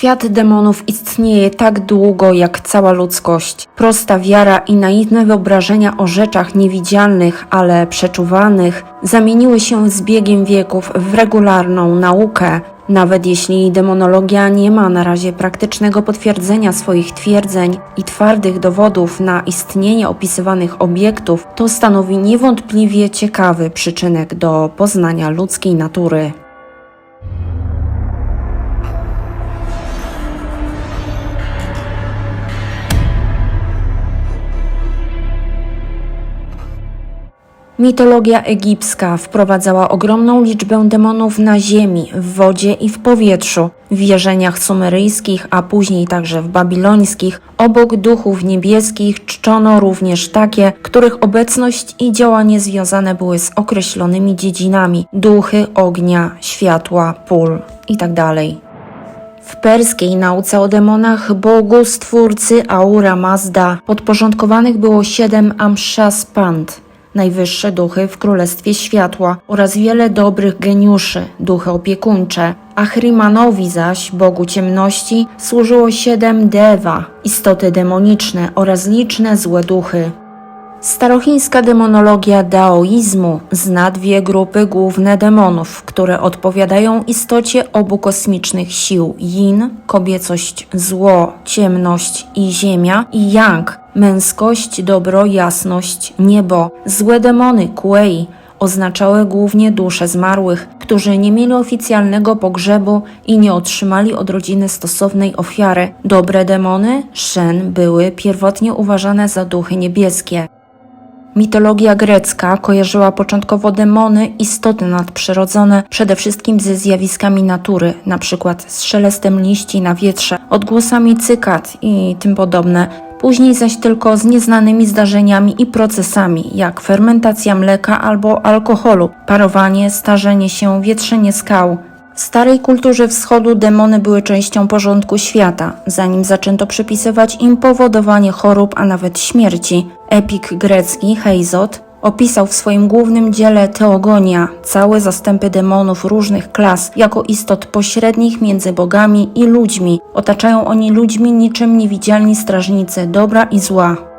Świat demonów istnieje tak długo jak cała ludzkość. Prosta wiara i naiwne wyobrażenia o rzeczach niewidzialnych, ale przeczuwanych, zamieniły się z biegiem wieków w regularną naukę. Nawet jeśli demonologia nie ma na razie praktycznego potwierdzenia swoich twierdzeń i twardych dowodów na istnienie opisywanych obiektów, to stanowi niewątpliwie ciekawy przyczynek do poznania ludzkiej natury. Mitologia egipska wprowadzała ogromną liczbę demonów na ziemi, w wodzie i w powietrzu. W wierzeniach sumeryjskich, a później także w babilońskich, obok duchów niebieskich czczono również takie, których obecność i działanie związane były z określonymi dziedzinami duchy ognia, światła, pól itd. W perskiej nauce o demonach Bogu, Stwórcy, Aura Mazda podporządkowanych było siedem Amshaspand, najwyższe duchy w Królestwie Światła oraz wiele dobrych geniuszy, duchy opiekuńcze. Ahrimanowi zaś, Bogu Ciemności, służyło siedem Deva, istoty demoniczne oraz liczne złe duchy. Starochińska demonologia daoizmu zna dwie grupy główne demonów, które odpowiadają istocie obu kosmicznych sił yin, kobiecość, zło, ciemność i ziemia i yang, męskość, dobro, jasność, niebo. Złe demony, kuei, oznaczały głównie dusze zmarłych, którzy nie mieli oficjalnego pogrzebu i nie otrzymali od rodziny stosownej ofiary. Dobre demony, Shen, były pierwotnie uważane za duchy niebieskie. Mitologia grecka kojarzyła początkowo demony, istoty nadprzyrodzone, przede wszystkim ze zjawiskami natury, np. z szelestem liści na wietrze, odgłosami cykad i tym podobne. Później zaś tylko z nieznanymi zdarzeniami i procesami, jak fermentacja mleka albo alkoholu, parowanie, starzenie się, wietrzenie skał. W starej kulturze wschodu demony były częścią porządku świata, zanim zaczęto przypisywać im powodowanie chorób, a nawet śmierci. Epik grecki Hezot opisał w swoim głównym dziele Teogonia całe zastępy demonów różnych klas jako istot pośrednich między bogami i ludźmi. Otaczają oni ludźmi niczym niewidzialni strażnicy dobra i zła.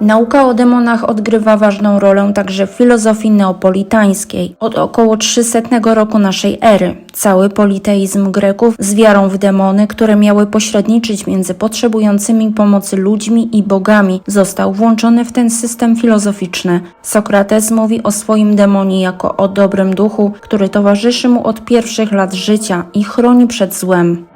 Nauka o demonach odgrywa ważną rolę także w filozofii neopolitańskiej. Od około 300 roku naszej ery cały politeizm Greków z wiarą w demony, które miały pośredniczyć między potrzebującymi pomocy ludźmi i bogami, został włączony w ten system filozoficzny. Sokrates mówi o swoim demonie jako o dobrym duchu, który towarzyszy mu od pierwszych lat życia i chroni przed złem.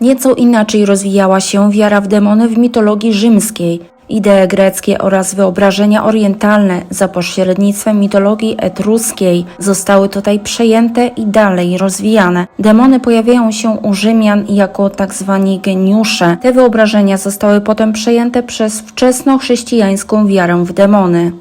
Nieco inaczej rozwijała się wiara w demony w mitologii rzymskiej. Idee greckie oraz wyobrażenia orientalne za pośrednictwem mitologii etruskiej zostały tutaj przejęte i dalej rozwijane. Demony pojawiają się u Rzymian jako tak zwani geniusze. Te wyobrażenia zostały potem przejęte przez wczesnochrześcijańską wiarę w demony.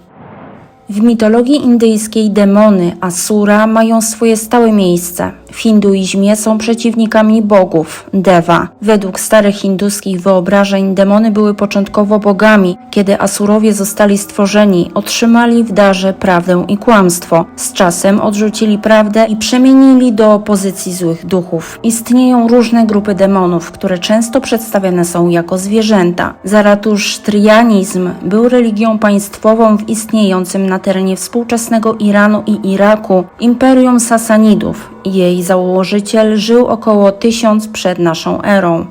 W mitologii indyjskiej demony Asura mają swoje stałe miejsce. W hinduizmie są przeciwnikami bogów, Deva. Według starych hinduskich wyobrażeń demony były początkowo bogami. Kiedy Asurowie zostali stworzeni, otrzymali w darze prawdę i kłamstwo. Z czasem odrzucili prawdę i przemienili do opozycji złych duchów. Istnieją różne grupy demonów, które często przedstawiane są jako zwierzęta. Zaratusztrianizm był religią państwową w istniejącym na terenie współczesnego Iranu i Iraku Imperium Sasanidów. Jej założyciel żył około 1000 przed naszą erą.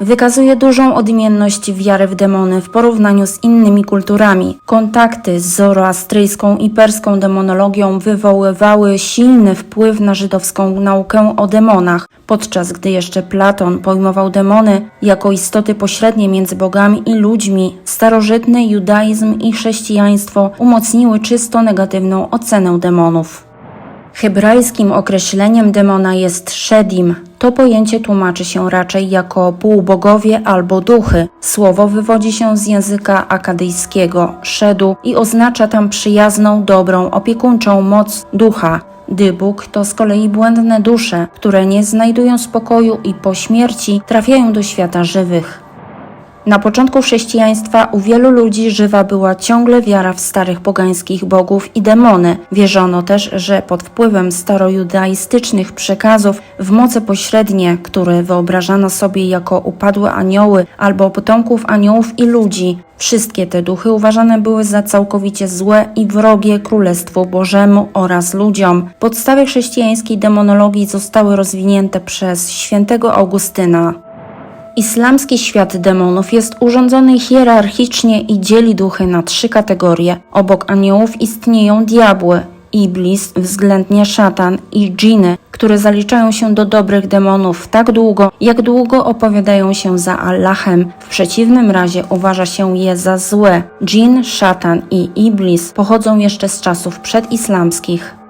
Wykazuje dużą odmienność wiary w demony w porównaniu z innymi kulturami. Kontakty z zoroastryjską i perską demonologią wywoływały silny wpływ na żydowską naukę o demonach, podczas gdy jeszcze Platon pojmował demony jako istoty pośrednie między bogami i ludźmi. Starożytny judaizm i chrześcijaństwo umocniły czysto negatywną ocenę demonów. Hebrajskim określeniem demona jest shedim. To pojęcie tłumaczy się raczej jako półbogowie albo duchy. Słowo wywodzi się z języka akadyjskiego shedu i oznacza tam przyjazną, dobrą, opiekuńczą moc ducha. Dybuk to z kolei błędne dusze, które nie znajdują spokoju i po śmierci trafiają do świata żywych. Na początku chrześcijaństwa u wielu ludzi żywa była ciągle wiara w starych pogańskich bogów i demony. Wierzono też, że pod wpływem starojudaistycznych przekazów w moce pośrednie, które wyobrażano sobie jako upadłe anioły albo potomków aniołów i ludzi, Wszystkie te duchy uważane były za całkowicie złe i wrogie Królestwu Bożemu oraz ludziom. Podstawy chrześcijańskiej demonologii zostały rozwinięte przez świętego Augustyna. Islamski świat demonów jest urządzony hierarchicznie i dzieli duchy na trzy kategorie. Obok aniołów istnieją diabły, iblis, względnie szatan i dżiny, które zaliczają się do dobrych demonów tak długo, jak długo opowiadają się za Allahem. W przeciwnym razie uważa się je za złe. Dżin, szatan i iblis pochodzą jeszcze z czasów przedislamskich.